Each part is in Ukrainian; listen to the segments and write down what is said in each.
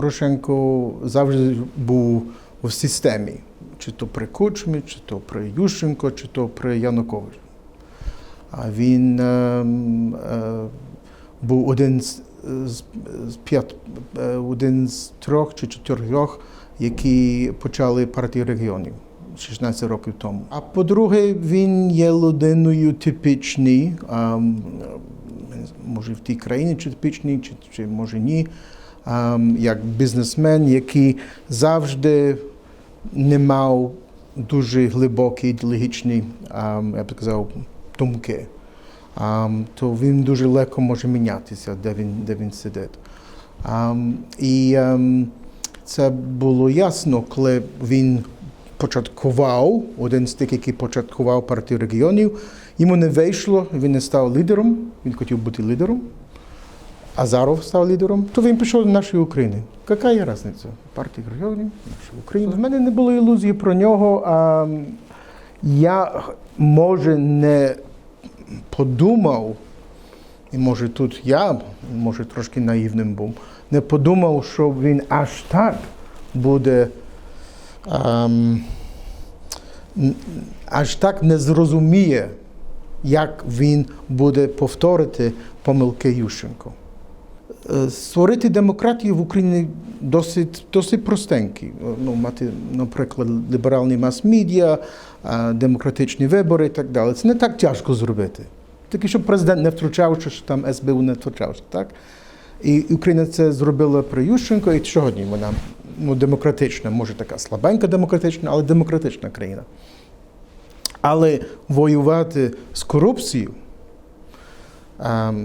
Порошенко завжди був в системі, чи то при Кучмі, чи то при Ющенко, чи то при Януковичі. А він ем, е, був один з, з, з п'ят, е, один з трьох чи чотирьох, які почали партію регіонів 16 років тому. А по-друге, він є людиною типічний, ем, може в тій країні чи типічний, чи, чи може ні, як бізнесмен, який завжди не мав дуже глибокі ідеологічні, ем, я б сказав, думки. Ем, то він дуже легко може мінятися, де він, де він сидить. Ем, і ем, це було ясно, коли він початкував, один з тих, який початкував партію регіонів, йому не вийшло, він не став лідером, він хотів бути лідером. Азаров став лідером, то він пішов до нашої України. Яка є різниця? Партія регіонів, наша Україна. В мене не було ілюзії про нього. А я, може, не подумав, і може тут я, може, трошки наївним був, не подумав, що він аж так буде. н- аж так не зрозуміє, як він буде повторити помилки Ющенко. Е, Створити демократію в Україні досить, досить простенькі. Ну, мати, наприклад, ліберальні мас-медіа, е, демократичні вибори і так далі. Це не так тяжко зробити. Тільки щоб президент не втручався, що там СБУ не втручався. Так? І Україна це зробила при Ющенко, і сьогодні вона ну, демократична, може така слабенька демократична, але демократична країна. Але воювати з корупцією,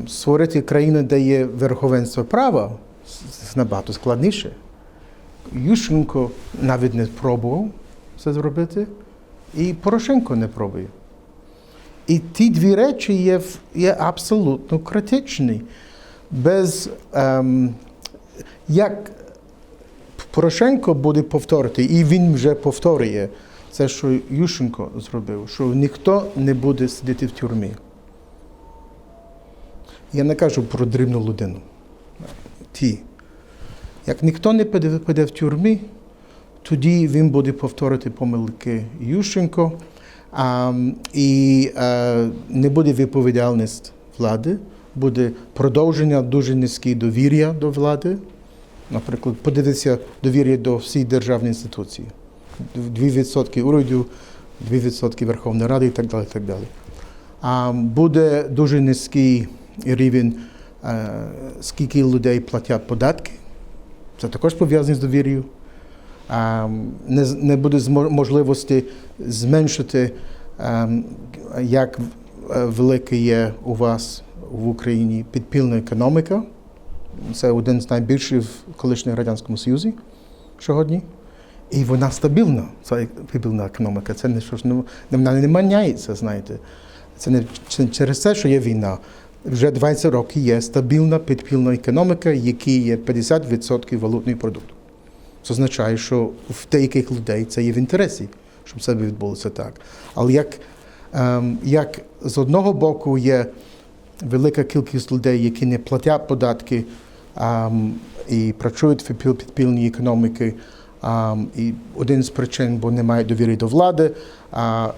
створити країну, де є верховенство права, набагато складніше. Ющенко навіть не пробував це зробити, і Порошенко не пробує. І ті дві речі є, є абсолютно критичні. Без ем, як Порошенко буде повторити, і він вже повторює це, що Ющенко зробив, що ніхто не буде сидіти в тюрмі. Я не кажу про дрібну людину. Ті. Як ніхто не піде, в тюрмі, тоді він буде повторити помилки Ющенко, а, і а, не буде відповідальність влади, буде продовження дуже низької довір'я до влади. Наприклад, подивитися довір'я до всіх державних інституцій. 2% уряду, 2% Верховної Ради і так далі. Так далі. А буде дуже низький рівень, е, скільки людей платять податки. Це також пов'язано з довір'ю. А, Не, не буде можливості зменшити, ем, як е, велика є у вас в Україні підпільна економіка. Це один з найбільших в колишньому Радянському Союзі сьогодні. І вона стабільна, ця підпільна економіка. Це не що ж ну, вона не міняється, знаєте. Це не через те, що є війна. Вже 20 років є стабільна підпільна економіка, якій є 50% валютного продукту. Це означає, що в деяких людей це є в інтересі, щоб це відбулося так. Але як, ем, як з одного боку є велика кількість людей, які не платять податки ем, і працюють в підпіл- підпільній економіці, ем, і один з причин, бо немає довіри до влади, а,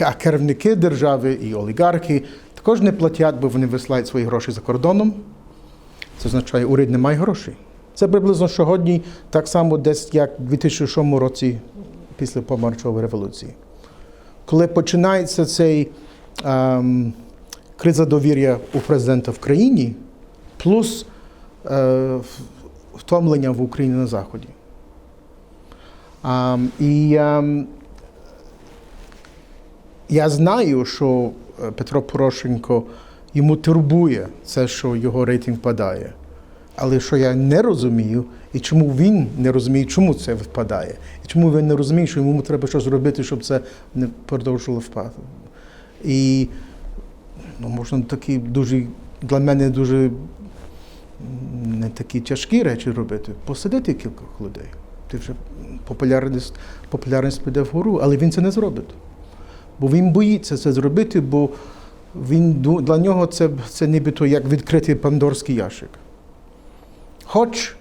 а керівники держави і олігархи також не платять, бо вони висилають свої гроші за кордоном. Це означає, уряд не має грошей. Це приблизно сьогодні так само десь як у 2006 році після помаранчевої революції. Коли починається цей ем, криза довір'я у президента в країні, плюс е, втомлення в Україні на Заході. Ем, і ем, я знаю, що Петро Порошенко йому турбує це, що його рейтинг падає. Але що я не розумію, і чому він не розуміє, чому це впадає, і чому він не розуміє, що йому треба щось робити, щоб це не продовжувало впадати. І ну, можна такі дуже для мене дуже не такі тяжкі речі робити. Посадити кількох людей. Ти вже популярність, популярність піде вгору, але він це не зробить. Бо він боїться це зробити, бо він для нього це, це нібито як відкритий пандорський ящик. Хоч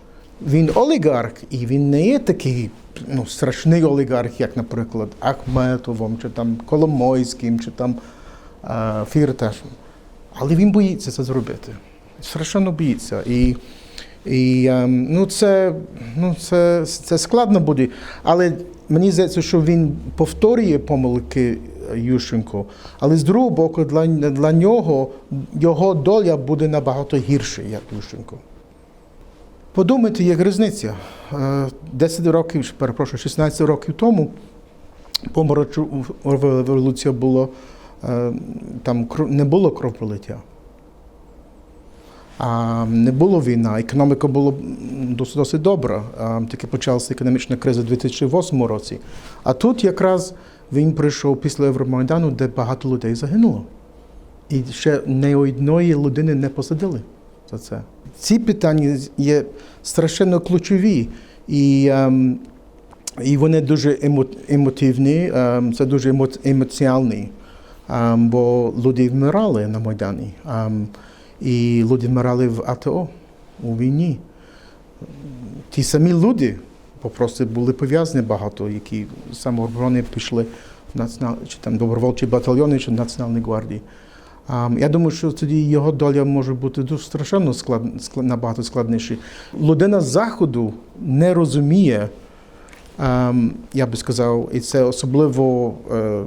він олігарх, і він не є такий ну, страшний олігарх, як, наприклад, Ахметовим, чи там Коломойським, чи там е, Фірташем. Але він боїться це зробити. Страшенно боїться. І, і ем, ну, це, ну, це, це складно буде. Але мені здається, що він повторює помилки Ющенко. Але з другого боку, для, для нього його доля буде набагато гірша, як Ющенко. Подумайте, як різниця. Е, 10 років, перепрошую, 16 років тому помаранчева революція було, е, там не було кровопролиття. А, не було війна, економіка була досить, досить добра. Тільки почалася економічна криза у 2008 році. А тут якраз він прийшов після Євромайдану, де багато людей загинуло. І ще ні одної людини не посадили за це. Ці питання є страшенно ключові. І, ем, і вони дуже емо, емотивні, ем, це дуже емо, емоціональні. Ем, бо люди вмирали на Майдані. Ем, і люди вмирали в АТО у війні. Ті самі люди попросту були пов'язані багато, які самооборони пішли чи там добровольчі батальйони чи Національної гвардії. Я думаю, що тоді його доля може бути дуже страшенно склад... склад... набагато складніша. Людина з заходу не розуміє, я би сказав, і це особливо, е,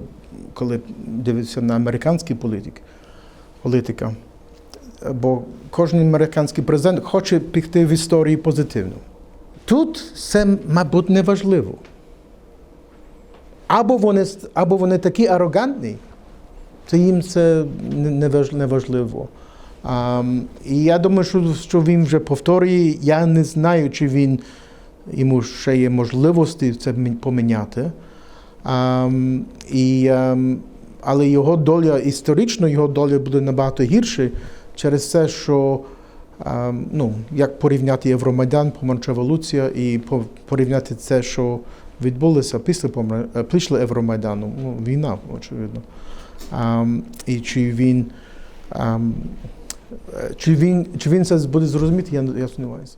коли дивишся на американський політик, політика. Бо кожен американський президент хоче піти в історії позитивно. Тут це, мабуть, не важливо. Або вони, або вони такі арогантні, то їм це не- не важ- не важливо. А, і я думаю, що, що він вже повторює. Я не знаю, чи він йому ще є можливості це поміняти. А, і, ем, але його доля, історично його доля буде набагато гірша через те, що ну, як порівняти Євромайдан, революція і по- порівняти це, що відбулося після, е, після Євромайдану, ну, війна, очевидно. І чи він, ем, е, чи він, чи він це буде зрозуміти, я, я сумніваюся.